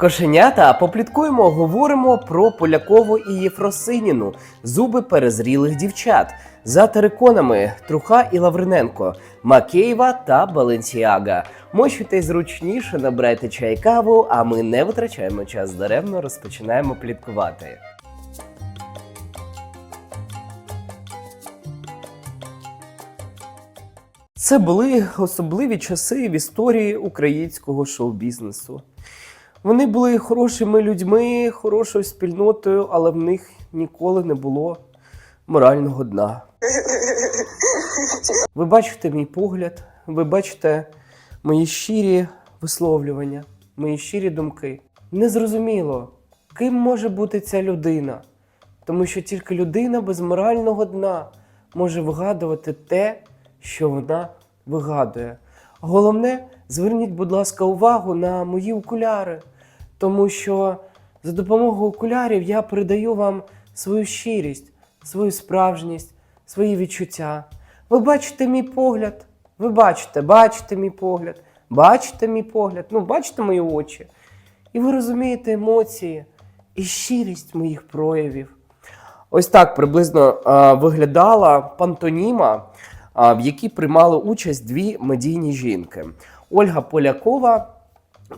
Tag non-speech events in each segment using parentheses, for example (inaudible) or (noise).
Кошенята, попліткуємо, говоримо про Полякову і Єфросиніну, зуби перезрілих дівчат, за териконами Труха і Лавриненко, Макеєва та Баленсіага. Мочуйте зручніше, набирайте чай каву, а ми не витрачаємо час даремно, розпочинаємо пліткувати. Це були особливі часи в історії українського шоу-бізнесу. Вони були хорошими людьми, хорошою спільнотою, але в них ніколи не було морального дна. Ви бачите мій погляд, ви бачите мої щирі висловлювання, мої щирі думки. Незрозуміло, ким може бути ця людина, тому що тільки людина без морального дна може вигадувати те, що вона вигадує. Головне, зверніть, будь ласка, увагу на мої окуляри, тому що за допомогою окулярів я передаю вам свою щирість, свою справжність, свої відчуття. Ви бачите мій погляд, ви бачите, бачите мій погляд, бачите мій погляд, ну бачите мої очі. І ви розумієте емоції і щирість моїх проявів. Ось так приблизно а, виглядала пантоніма, а, в якій приймали участь дві медійні жінки: Ольга Полякова,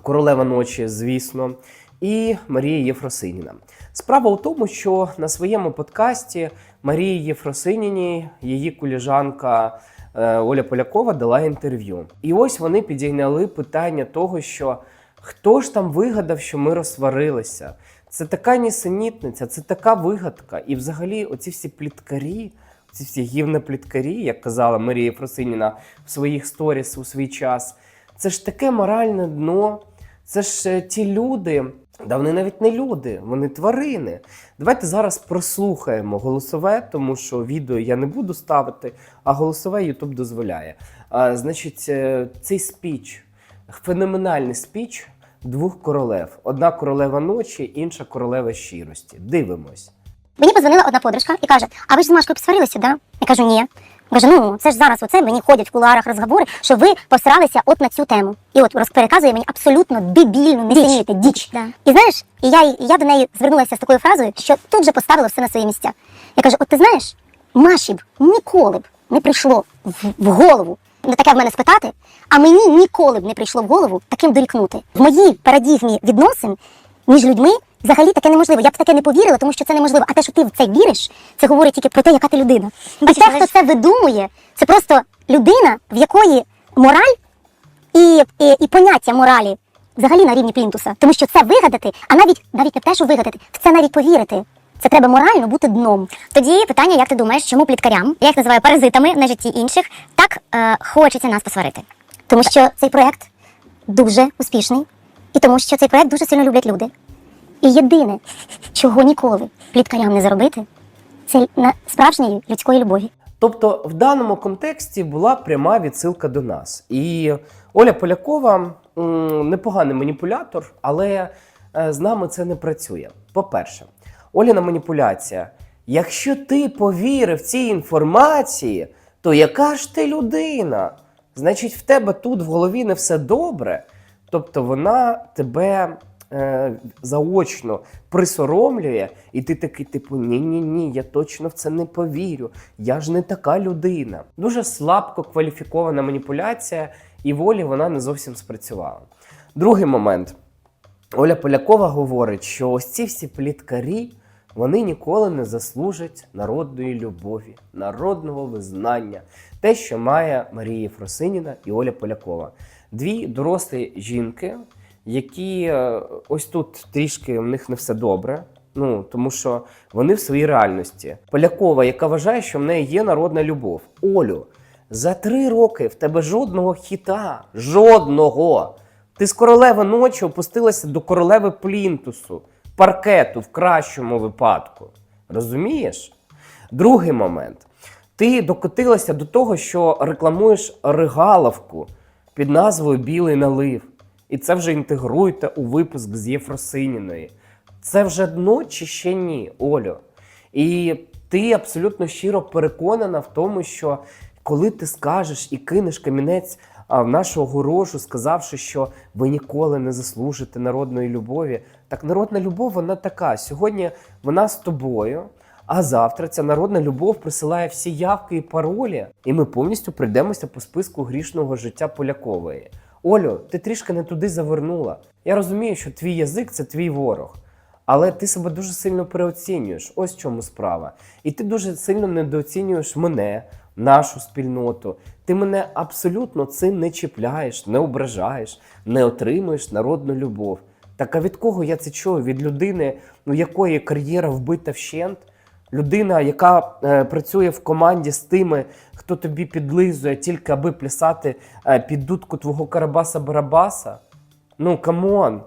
королева ночі, звісно, і Марія Єфросиніна. Справа у тому, що на своєму подкасті Марії Єфросиніні, її коліжанка е, Оля Полякова дала інтерв'ю. І ось вони підійняли питання того, що хто ж там вигадав, що ми розсварилися. Це така нісенітниця, це така вигадка. І взагалі, оці всі пліткарі, ці всі гівнопліткарі, як казала Марія Єфросиніна в своїх сторіс у свій час, це ж таке моральне дно. Це ж е, ті люди, да вони навіть не люди, вони тварини. Давайте зараз прослухаємо голосове, тому що відео я не буду ставити, а голосове Ютуб дозволяє. А, значить, е, цей спіч, феноменальний спіч двох королев: одна королева ночі, інша королева щирості. Дивимось. Мені позвонила одна подружка і каже: А ви ж з Машкою посварилися, да? Я кажу, ні. Каже, ну це ж зараз оце мені ходять в кулуарах розговори, що ви посралися от на цю тему. І от розпереказує мені абсолютно дебільну, несенітну діч. Да. І знаєш, і я, і я до неї звернулася з такою фразою, що тут же поставила все на свої місця. Я кажу: от ти знаєш, Маші б ніколи б не прийшло в, в голову не таке в мене спитати, а мені ніколи б не прийшло в голову таким дорікнути. В моїй парадігмі відносин між людьми взагалі таке неможливо. Я б в таке не повірила, тому що це неможливо. А те, що ти в це віриш, це говорить тільки про те, яка ти людина. І Бачиш, те, хто це видумує, це просто людина, в якої мораль і, і, і поняття моралі взагалі на рівні плінтуса. Тому що це вигадати, а навіть навіть не те, що вигадати, в це навіть повірити. Це треба морально бути дном. Тоді питання, як ти думаєш, чому пліткарям, я їх називаю паразитами на житті інших, так е, хочеться нас посварити? Тому що цей проект дуже успішний, і тому що цей проект дуже сильно люблять люди. І єдине, чого ніколи пліткарям не заробити, це на справжньої людської любові. Тобто, в даному контексті була пряма відсилка до нас. І Оля Полякова непоганий маніпулятор, але е, з нами це не працює. По-перше, Оляна маніпуляція. Якщо ти повірив цій інформації, то яка ж ти людина? Значить, в тебе тут в голові не все добре. Тобто вона тебе е, заочно присоромлює, і ти такий, типу, ні-ні ні, я точно в це не повірю. Я ж не така людина. Дуже слабко кваліфікована маніпуляція, і волі вона не зовсім спрацювала. Другий момент. Оля Полякова говорить, що ось ці всі пліткарі вони ніколи не заслужать народної любові, народного визнання, те, що має Марія Єфросиніна і Оля Полякова. Дві дорослі жінки, які е, ось тут трішки в них не все добре. Ну тому що вони в своїй реальності. Полякова, яка вважає, що в неї є народна любов. Олю, за три роки в тебе жодного хіта, жодного. Ти з королеви ночі опустилася до королеви плінтусу, паркету в кращому випадку. Розумієш? Другий момент. Ти докотилася до того, що рекламуєш регаловку під назвою Білий налив. І це вже інтегруйте у випуск з Єфросиніної. Це вже дно чи ще ні, Олю? І ти абсолютно щиро переконана в тому, що коли ти скажеш і кинеш камінець в нашу огорожу, сказавши, що ви ніколи не заслужите народної любові. Так народна любов вона така. Сьогодні вона з тобою. А завтра ця народна любов присилає всі явки і паролі, і ми повністю прийдемося по списку грішного життя Полякової. Олю, ти трішки не туди завернула. Я розумію, що твій язик це твій ворог. Але ти себе дуже сильно переоцінюєш. Ось в чому справа. І ти дуже сильно недооцінюєш мене, нашу спільноту. Ти мене абсолютно цим не чіпляєш, не ображаєш, не отримуєш народну любов. Так а від кого я це чую? Від людини, у якої кар'єра вбита вщент? Людина, яка е, працює в команді з тими, хто тобі підлизує, тільки аби плясати е, під дудку твого Карабаса-Барабаса? Ну, камон.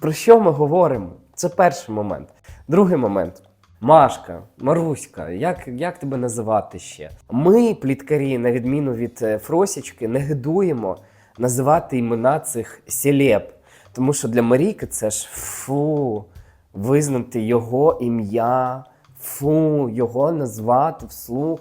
Про що ми говоримо? Це перший момент. Другий момент. Машка, Маруська, як, як тебе називати ще? Ми, пліткарі, на відміну від е, Фросічки, не гидуємо називати імена цих селеб. Тому що для Марійки це ж фу, визнати його ім'я, фу, його назвати вслух.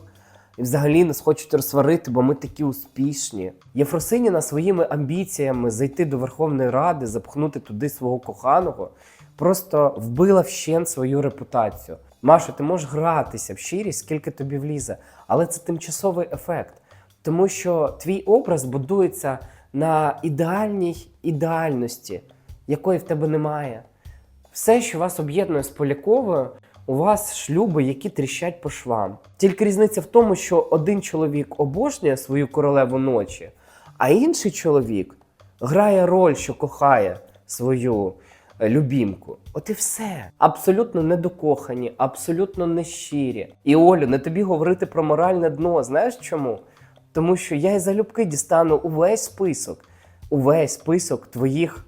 І взагалі нас хочуть розсварити, бо ми такі успішні. Єфросиніна своїми амбіціями зайти до Верховної Ради, запхнути туди свого коханого, просто вбила вщент свою репутацію. Маша, ти можеш гратися в щирість, скільки тобі влізе, але це тимчасовий ефект. Тому що твій образ будується на ідеальній ідеальності, якої в тебе немає. Все, що вас об'єднує з Поляковою, у вас шлюби, які тріщать по швам. Тільки різниця в тому, що один чоловік обожнює свою королеву ночі, а інший чоловік грає роль, що кохає свою е, любімку. От і все. Абсолютно недокохані, абсолютно нещирі. І Олю, не тобі говорити про моральне дно. Знаєш чому? Тому що я і залюбки дістану увесь список, увесь список твоїх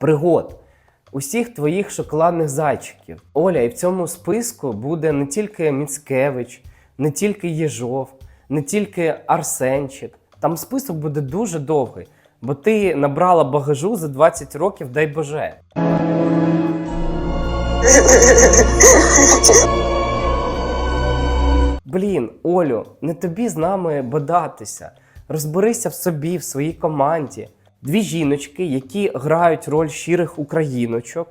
пригод, усіх твоїх шоколадних зайчиків. Оля, і в цьому списку буде не тільки Міцкевич, не тільки Єжов, не тільки Арсенчик. Там список буде дуже довгий, бо ти набрала багажу за 20 років, дай Боже. (laughs) Блін, Олю, не тобі з нами бодатися. Розберися в собі, в своїй команді. Дві жіночки, які грають роль щирих україночок.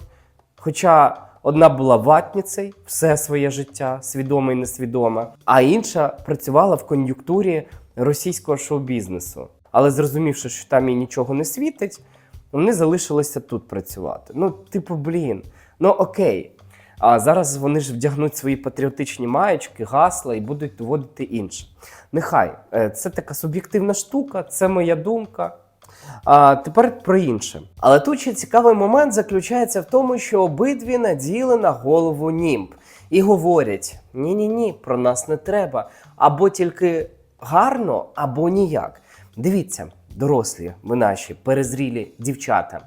Хоча одна була ватницею все своє життя, свідоме і несвідоме, а інша працювала в кон'юнктурі російського шоу-бізнесу. Але зрозумівши, що там їй нічого не світить, вони залишилися тут працювати. Ну, типу, блін, ну окей. А зараз вони ж вдягнуть свої патріотичні маєчки, гасла і будуть доводити інше. Нехай е, це така суб'єктивна штука, це моя думка. А тепер про інше. Але тут ще цікавий момент заключається в тому, що обидві наділи на голову німб і говорять: ні-ні ні, про нас не треба. Або тільки гарно, або ніяк. Дивіться, дорослі, ви наші перезрілі дівчата.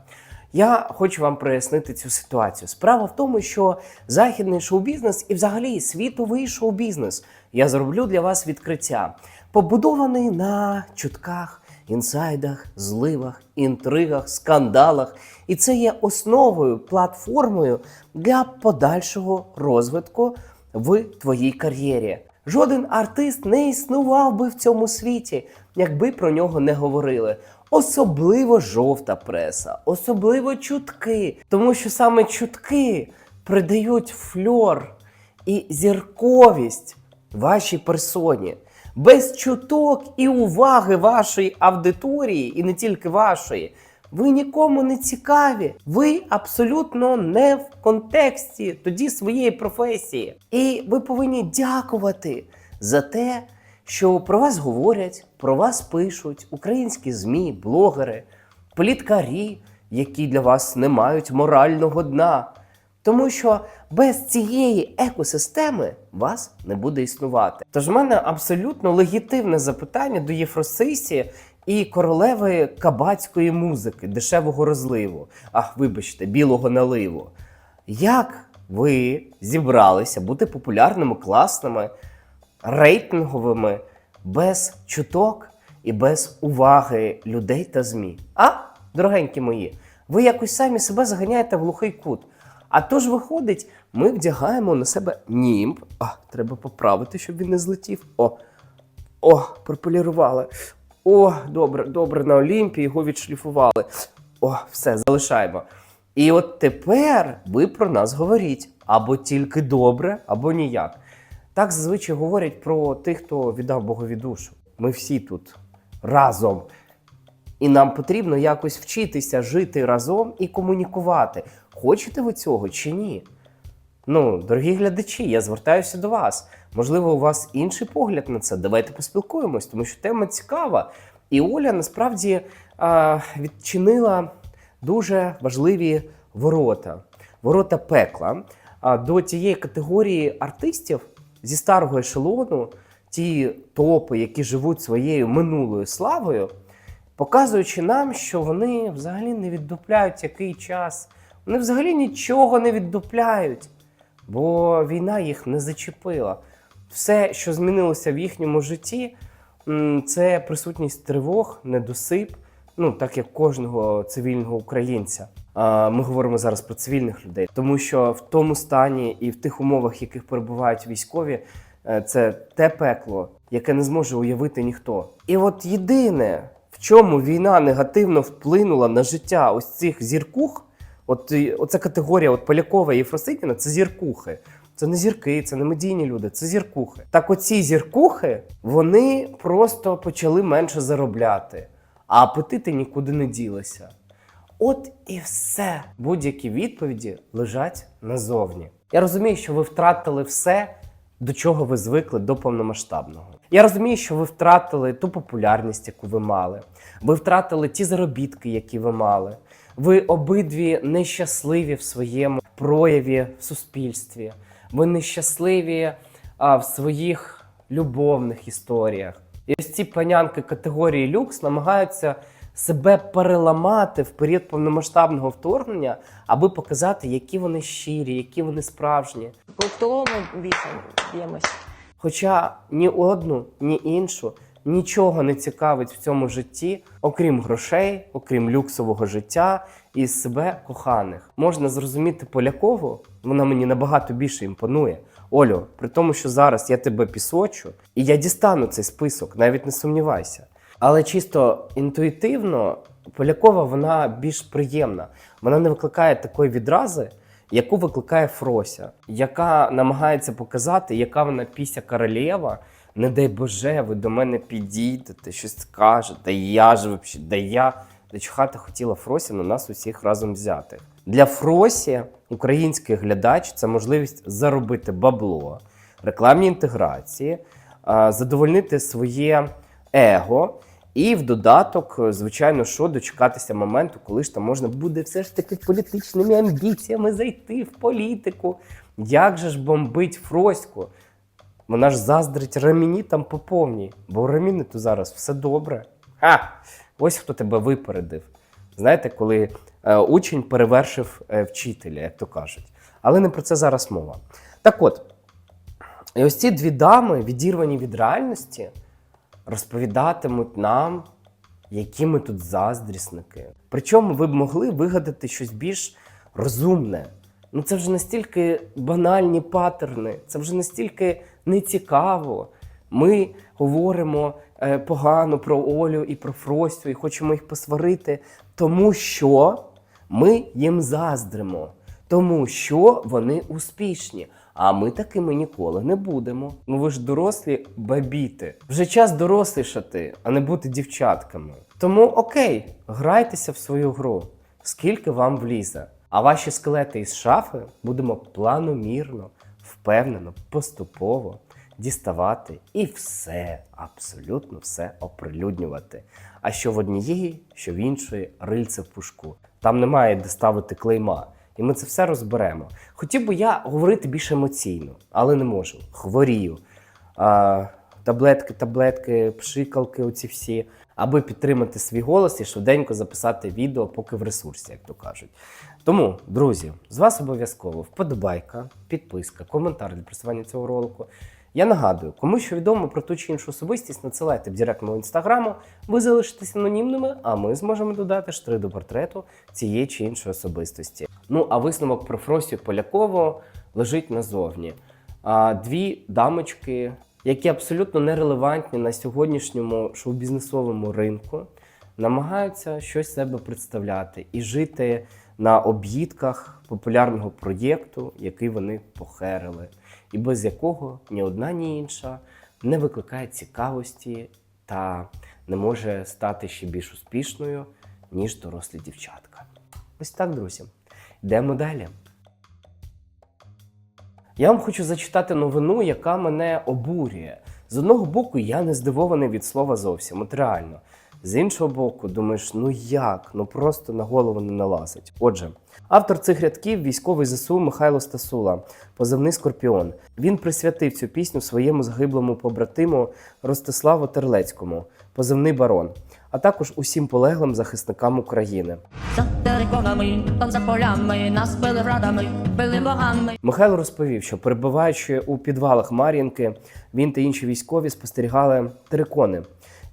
Я хочу вам прояснити цю ситуацію. Справа в тому, що західний шоу-бізнес і взагалі світовий шоу-бізнес я зроблю для вас відкриття, побудований на чутках, інсайдах, зливах, інтригах, скандалах. І це є основою, платформою для подальшого розвитку в твоїй кар'єрі. Жоден артист не існував би в цьому світі, якби про нього не говорили. Особливо жовта преса, особливо чутки, тому що саме чутки придають фльор і зірковість вашій персоні. Без чуток і уваги вашої аудиторії, і не тільки вашої, ви нікому не цікаві. Ви абсолютно не в контексті тоді своєї професії. І ви повинні дякувати за те, що про вас говорять, про вас пишуть українські ЗМІ, блогери, пліткарі, які для вас не мають морального дна. Тому що без цієї екосистеми вас не буде існувати. Тож в мене абсолютно легітимне запитання до Єфросисі і королеви кабацької музики, дешевого розливу, ах, вибачте, білого наливу. Як ви зібралися бути популярними, класними, рейтинговими, без чуток і без уваги людей та ЗМІ? А, дорогенькі мої, ви якось самі себе заганяєте в глухий кут. А тож виходить, ми вдягаємо на себе німб. А, треба поправити, щоб він не злетів. О, о, прополірували. О, добре, добре, на Олімпі його відшліфували. О, все, залишаємо. І от тепер ви про нас говоріть або тільки добре, або ніяк. Так зазвичай говорять про тих, хто віддав Богові душу. Ми всі тут разом. І нам потрібно якось вчитися жити разом і комунікувати. Хочете ви цього чи ні? Ну, дорогі глядачі, я звертаюся до вас. Можливо, у вас інший погляд на це. Давайте поспілкуємось, тому що тема цікава. І Оля насправді відчинила дуже важливі ворота, ворота пекла до тієї категорії артистів зі старого ешелону, ті топи, які живуть своєю минулою славою, показуючи нам, що вони взагалі не віддупляють який час. Вони взагалі нічого не віддупляють, бо війна їх не зачепила. Все, що змінилося в їхньому житті, це присутність тривог, недосип, ну так як кожного цивільного українця. Ми говоримо зараз про цивільних людей, тому що в тому стані і в тих умовах, в яких перебувають військові, е, це те пекло, яке не зможе уявити ніхто. І от єдине, в чому війна негативно вплинула на життя ось цих зіркух, от оця категорія от Полякова і Єфросиніна, це зіркухи. Це не зірки, це не медійні люди, це зіркухи. Так оці зіркухи, вони просто почали менше заробляти, а апетити нікуди не ділися. От і все. Будь-які відповіді лежать назовні. Я розумію, що ви втратили все, до чого ви звикли до повномасштабного. Я розумію, що ви втратили ту популярність, яку ви мали. Ви втратили ті заробітки, які ви мали. Ви обидві нещасливі в своєму прояві в суспільстві. Ви нещасливі а, в своїх любовних історіях. І ось ці панянки категорії люкс намагаються себе переламати в період повномасштабного вторгнення, аби показати, які вони щирі, які вони справжні. По тому більше б'ємось. Хоча ні одну, ні іншу нічого не цікавить в цьому житті, окрім грошей, окрім люксового життя і себе коханих. Можна зрозуміти Полякову, вона мені набагато більше імпонує. Олю, при тому, що зараз я тебе пісочу, і я дістану цей список, навіть не сумнівайся. Але чисто інтуїтивно Полякова вона більш приємна. Вона не викликає такої відрази, яку викликає Фрося, яка намагається показати, яка вона піся королева. Не дай Боже, ви до мене підійдете, щось скажете. Я ж вообще, да я дочхати хотіла Фросі на нас усіх разом взяти. Для Фросі український глядач це можливість заробити бабло, рекламні інтеграції, задовольнити своє его. І в додаток, е, звичайно, що дочекатися моменту, коли ж там можна буде все ж таки політичними амбіціями зайти в політику. Як же ж бомбить Фроську? Вона ж заздрить Раміні там по повній, бо у Раміни то зараз все добре. Ха! Ось хто тебе випередив. Знаєте, коли е, учень перевершив е, вчителя, як то кажуть. Але не про це зараз мова. Так от, і ось ці дві дами, відірвані від реальності, розповідатимуть нам, які ми тут заздрісники. Причому ви б могли вигадати щось більш розумне. Ну це вже настільки банальні паттерни, це вже настільки нецікаво. Ми говоримо е, погано про Олю і про Фростю і хочемо їх посварити, тому що ми їм заздримо, тому що вони успішні. А ми такими ніколи не будемо. Ну ви ж дорослі бабіти. Вже час дорослішати, а не бути дівчатками. Тому окей, грайтеся в свою гру, скільки вам влізе. А ваші скелети із шафи будемо планомірно, впевнено, поступово діставати і все, абсолютно все оприлюднювати. А що в однієї, що в іншої рильце в пушку. Там немає де ставити клейма. І ми це все розберемо. Хотів би я говорити більш емоційно, але не можу. Хворію. А, таблетки, таблетки, пшикалки, оці всі, аби підтримати свій голос і швиденько записати відео, поки в ресурсі, як то кажуть. Тому, друзі, з вас обов'язково вподобайка, підписка, коментар для просування цього ролику. Я нагадую, кому що відомо про ту чи іншу особистість, надсилайте в директ мого інстаграму, ви залишитесь анонімними, а ми зможемо додати штри до портрету цієї чи іншої особистості. Ну а висновок про Фросю Полякову лежить назовні. А, дві дамочки, які абсолютно нерелевантні на сьогоднішньому шоу-бізнесовому ринку, намагаються щось себе представляти і жити на об'їдках популярного проєкту, який вони похерили, і без якого ні одна, ні інша не викликає цікавості та не може стати ще більш успішною, ніж дорослі дівчатка. Ось так, друзі. Йдемо далі. Я вам хочу зачитати новину, яка мене обурює. З одного боку, я не здивований від слова зовсім, от реально. З іншого боку, думаєш, ну як? Ну просто на голову не налазить. Отже, автор цих рядків військовий ЗСУ Михайло Стасула, позивний Скорпіон. Він присвятив цю пісню своєму загиблому побратиму Ростиславу Терлецькому, позивний барон, а також усім полеглим захисникам України. За териконами, там за полями, нас били радами. били богами. Михайло розповів, що перебуваючи у підвалах Мар'їнки, він та інші військові спостерігали терикони,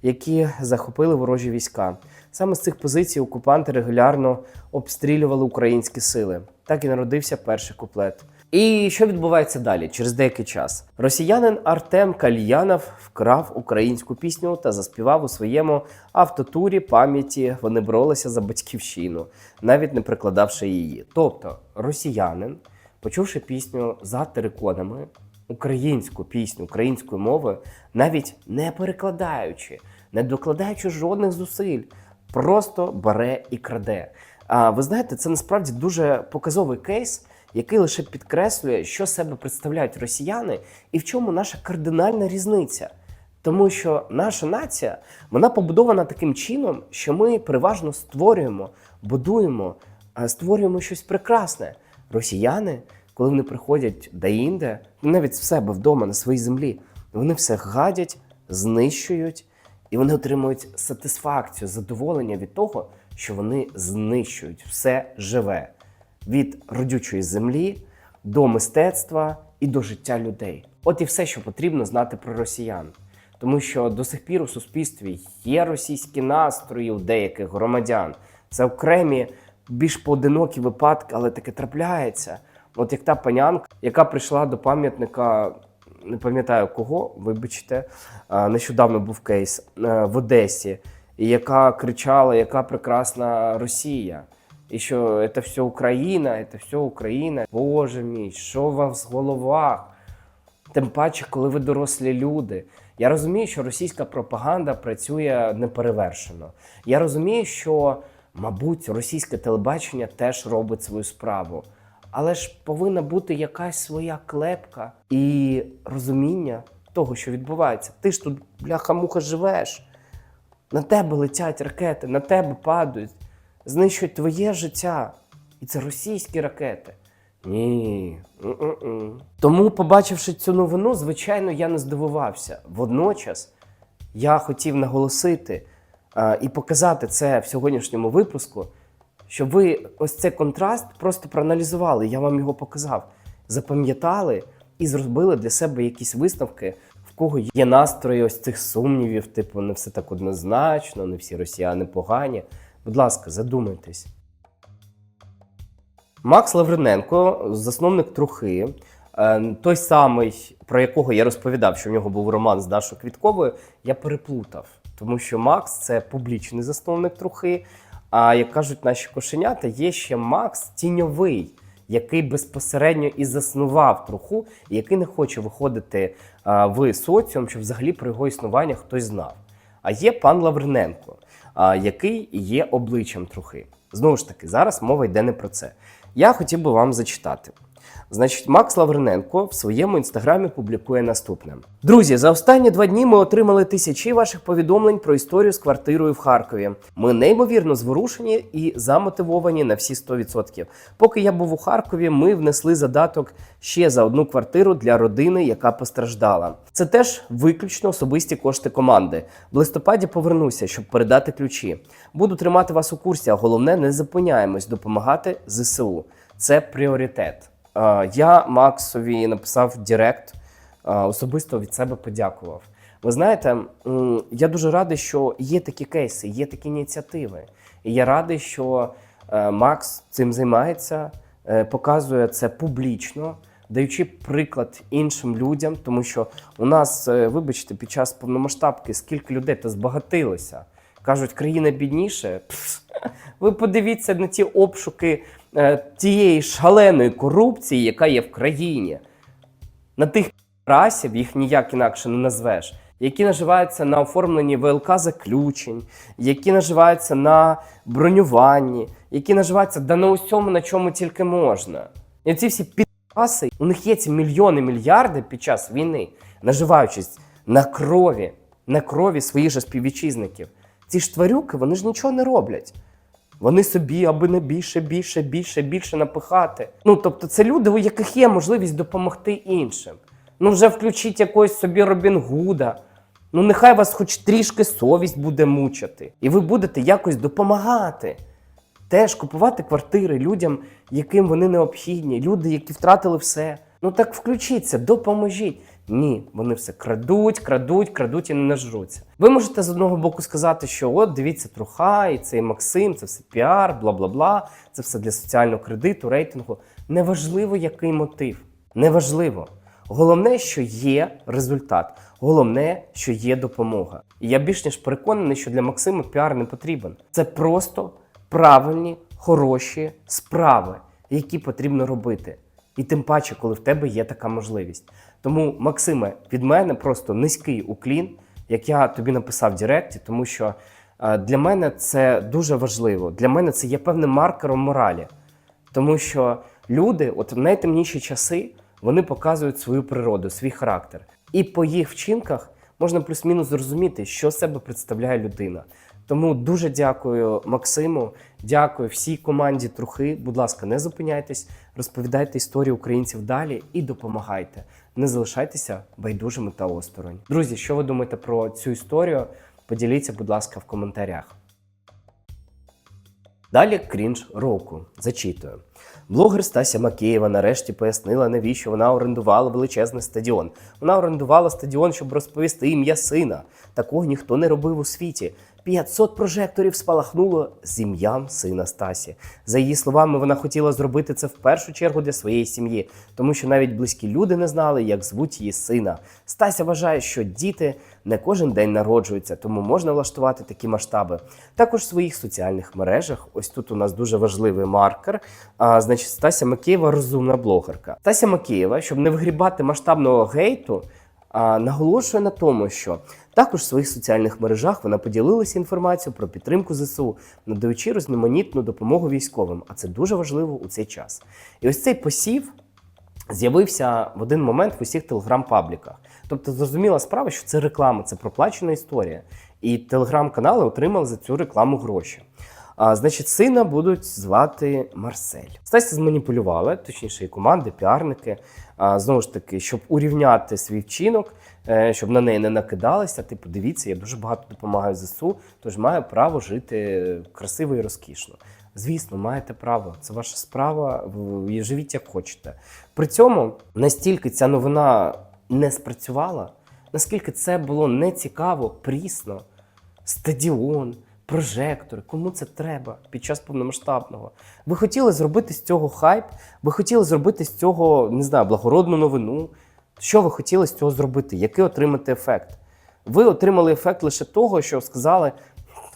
які захопили ворожі війська. Саме з цих позицій окупанти регулярно обстрілювали українські сили. Так і народився перший куплет. І що відбувається далі? Через деякий час росіянин Артем Кальянов вкрав українську пісню та заспівав у своєму автотурі пам'яті. Вони боролися за батьківщину, навіть не прикладавши її. Тобто, росіянин, почувши пісню за териконами, українську пісню українською мовою, навіть не перекладаючи, не докладаючи жодних зусиль, просто бере і краде. А ви знаєте, це насправді дуже показовий кейс, який лише підкреслює, що себе представляють росіяни і в чому наша кардинальна різниця. Тому що наша нація вона побудована таким чином, що ми переважно створюємо, будуємо, створюємо щось прекрасне. Росіяни, коли вони приходять де-інде, навіть в себе вдома на своїй землі, вони все гадять, знищують, і вони отримують сатисфакцію, задоволення від того, що вони знищують все живе від родючої землі до мистецтва і до життя людей. От і все, що потрібно знати про росіян. Тому що до сих пір у суспільстві є російські настрої у деяких громадян. Це окремі, більш поодинокі випадки, але таке трапляється. От як та панянка, яка прийшла до пам'ятника, не пам'ятаю кого, вибачте, нещодавно був кейс е, в Одесі, яка кричала, яка прекрасна Росія. І що це все Україна, це все Україна. Боже мій, що у вас в головах? Тим паче, коли ви дорослі люди. Я розумію, що російська пропаганда працює неперевершено. Я розумію, що, мабуть, російське телебачення теж робить свою справу. Але ж повинна бути якась своя клепка і розуміння того, що відбувається. Ти ж тут, бляха-муха, живеш. На тебе летять ракети, на тебе падають, знищують твоє життя. І це російські ракети. Ні. м-м-м. Тому, побачивши цю новину, звичайно, я не здивувався. Водночас я хотів наголосити а, і показати це в сьогоднішньому випуску, щоб ви ось цей контраст просто проаналізували. Я вам його показав, запам'ятали і зробили для себе якісь висновки, в кого є настрої ось цих сумнівів, типу, не все так однозначно, не всі росіяни погані. Будь ласка, задумайтесь. Макс Лавриненко, засновник трухи, е, той самий, про якого я розповідав, що в нього був роман з Дашою Квітковою, я переплутав. Тому що Макс це публічний засновник трухи. А як кажуть наші кошенята, є ще Макс тіньовий, який безпосередньо і заснував труху, і який не хоче виходити в соціум, щоб взагалі про його існування хтось знав. А є пан Лавриненко, який є обличчям трухи. Знову ж таки, зараз мова йде не про це. Я хотів би вам зачитати. Значить, Макс Лавриненко в своєму інстаграмі публікує наступне: Друзі, за останні два дні ми отримали тисячі ваших повідомлень про історію з квартирою в Харкові. Ми неймовірно зворушені і замотивовані на всі 100%. Поки я був у Харкові, ми внесли задаток ще за одну квартиру для родини, яка постраждала. Це теж виключно особисті кошти команди. В листопаді повернуся, щоб передати ключі. Буду тримати вас у курсі, а головне, не зупиняємось допомагати ЗСУ. Це пріоритет. Е, Я Максові написав Директ, е, особисто від себе подякував. Ви знаєте, я дуже радий, що є такі кейси, є такі ініціативи. І я радий, що е, Макс цим займається, показує це публічно, даючи приклад іншим людям, тому що у нас, вибачте, під час повномасштабки скільки людей та збагатилося. Кажуть, країна бідніше. Пф, ви подивіться на ті обшуки е, тієї шаленої корупції, яка є в країні. На тих расів їх ніяк інакше не назвеш, які наживаються на оформленні ВЛК заключень, які наживаються на бронюванні, які наживаються да на усьому, на чому тільки можна. І ці всі підпаси, у них є ці мільйони мільярди під час війни, наживаючись на крові, на крові своїх же співвітчизників. Ці ж тварюки, вони ж нічого не роблять. Вони собі, аби не більше, більше, більше, більше напихати. Ну тобто, це люди, у яких є можливість допомогти іншим. Ну, вже включіть якогось собі Робін Гуда. Ну, нехай вас хоч трішки совість буде мучити, і ви будете якось допомагати. Теж купувати квартири людям, яким вони необхідні, люди, які втратили все. Ну так включіться, допоможіть. Ні, вони все крадуть, крадуть, крадуть і не нажруться. Ви можете з одного боку сказати, що от дивіться, труха, і цей Максим, це все піар, бла бла бла, це все для соціального кредиту, рейтингу. Неважливо, який мотив. Неважливо. Головне, що є результат. Головне, що є допомога. І я більш ніж переконаний, що для Максима піар не потрібен. Це просто правильні, хороші справи, які потрібно робити. І тим паче, коли в тебе є така можливість. Тому, Максиме, від мене просто низький уклін, як я тобі написав в Директі, тому що е, для мене це дуже важливо. Для мене це є певним маркером моралі. Тому що люди, от в найтемніші часи, вони показують свою природу, свій характер. І по їх вчинках можна плюс-мінус зрозуміти, що себе представляє людина. Тому дуже дякую Максиму, дякую всій команді Трухи. Будь ласка, не зупиняйтесь, розповідайте історію українців далі і допомагайте. Не залишайтеся байдужими та осторонь. Друзі, що ви думаєте про цю історію? Поділіться, будь ласка, в коментарях. Далі крінж року. Зачитую. Блогер Стася Макеєва нарешті пояснила, навіщо вона орендувала величезний стадіон. Вона орендувала стадіон, щоб розповісти ім'я сина. Такого ніхто не робив у світі. 500 прожекторів спалахнуло з ім'ям сина Стасі. За її словами, вона хотіла зробити це в першу чергу для своєї сім'ї, тому що навіть близькі люди не знали, як звуть її сина. Стася вважає, що діти не кожен день народжуються, тому можна влаштувати такі масштаби. Також в своїх соціальних мережах, ось тут у нас дуже важливий маркер. А, значить, Стася Макеєва розумна блогерка. Стася Макеєва, щоб не вигрібати масштабного гейту, наголошує на тому, що також в своїх соціальних мережах вона поділилася інформацією про підтримку ЗСУ, надаючи різноманітну допомогу військовим. А це дуже важливо у цей час. І ось цей посів з'явився в один момент в усіх телеграм-пабліках. Тобто, зрозуміла справа, що це реклама, це проплачена історія. І телеграм-канали отримали за цю рекламу гроші. А, значить, сина будуть звати Марсель. Стася зманіпулювала, точніше, і команди, піарники. А, знову ж таки, щоб урівняти свій вчинок, е, щоб на неї не накидалися. Типу, дивіться, я дуже багато допомагаю ЗСУ, тож маю право жити красиво і розкішно. Звісно, маєте право, це ваша справа. Живіть як хочете. При цьому настільки ця новина не спрацювала, наскільки це було нецікаво, прісно, стадіон, прожектори, кому це треба під час повномасштабного. Ви хотіли зробити з цього хайп, ви хотіли зробити з цього, не знаю, благородну новину. Що ви хотіли з цього зробити? Який отримати ефект? Ви отримали ефект лише того, що сказали,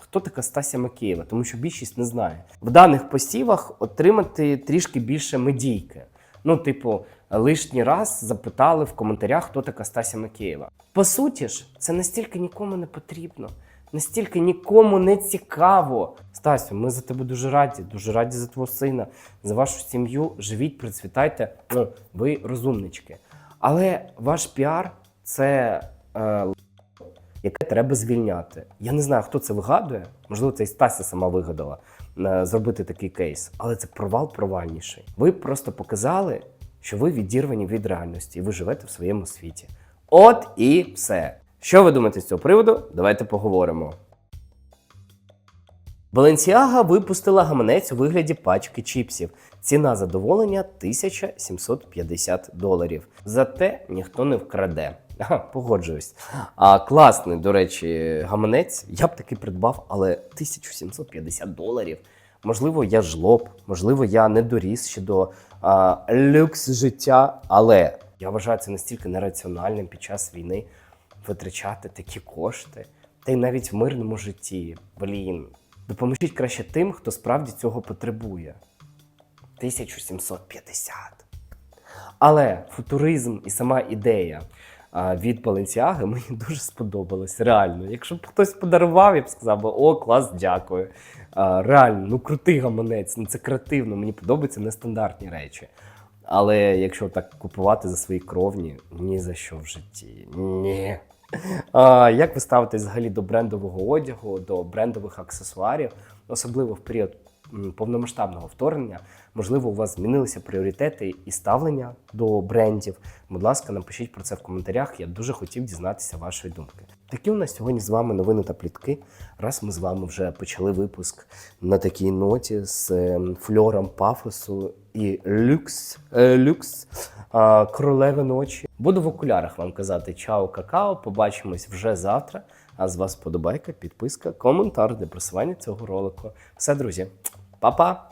хто така Стася Макеєва, тому що більшість не знає. В даних посівах отримати трішки більше медійки. Ну, типу, лишній раз запитали в коментарях, хто така Стася Макеєва. По суті ж, це настільки нікому не потрібно, настільки нікому не цікаво. Стасю, ми за тебе дуже раді, дуже раді за твого сина, за вашу сім'ю. Живіть, процвітайте. Ну, ви розумнички. Але ваш піар це е, яке треба звільняти. Я не знаю, хто це вигадує. Можливо, це і Стася сама вигадала е, зробити такий кейс, але це провал провальніший. Ви просто показали, що ви відірвані від реальності, і ви живете в своєму світі. От і все. Що ви думаєте з цього приводу? Давайте поговоримо. Balenciaga випустила гаманець у вигляді пачки чіпсів. Ціна задоволення 1750 доларів. Зате ніхто не вкраде. Ага, погоджуюсь. А класний, до речі, гаманець. Я б таки придбав, але 1750 доларів. Можливо, я жлоб, можливо, я не доріс ще до а, люкс життя, але я вважаю це настільки нераціональним під час війни витрачати такі кошти. Та й навіть в мирному житті. Блін, допоможіть краще тим, хто справді цього потребує. 1750. Але футуризм і сама ідея від Баленсіаги мені (laughs) дуже сподобалась. Реально. Якщо б хтось подарував, я б сказав, би, о, клас, дякую. Реально, ну крутий гаманець, ну це креативно, мені подобаються нестандартні речі. Але якщо так купувати за свої кровні, ні за що в житті. Ні. А, як ви ставитесь взагалі до брендового одягу, до брендових аксесуарів, особливо в період повномасштабного вторгнення? Можливо, у вас змінилися пріоритети і ставлення до брендів. Будь ласка, напишіть про це в коментарях. Я дуже хотів дізнатися вашої думки. Такі у нас сьогодні з вами новини та плітки. Раз ми з вами вже почали випуск на такій ноті з ем, фльором пафосу і люкс, е, люкс королеви ночі. Буду в окулярах вам казати чао, какао. Побачимось вже завтра. А з вас подобайка, підписка, коментар для просування цього ролику. Все, друзі, па-па!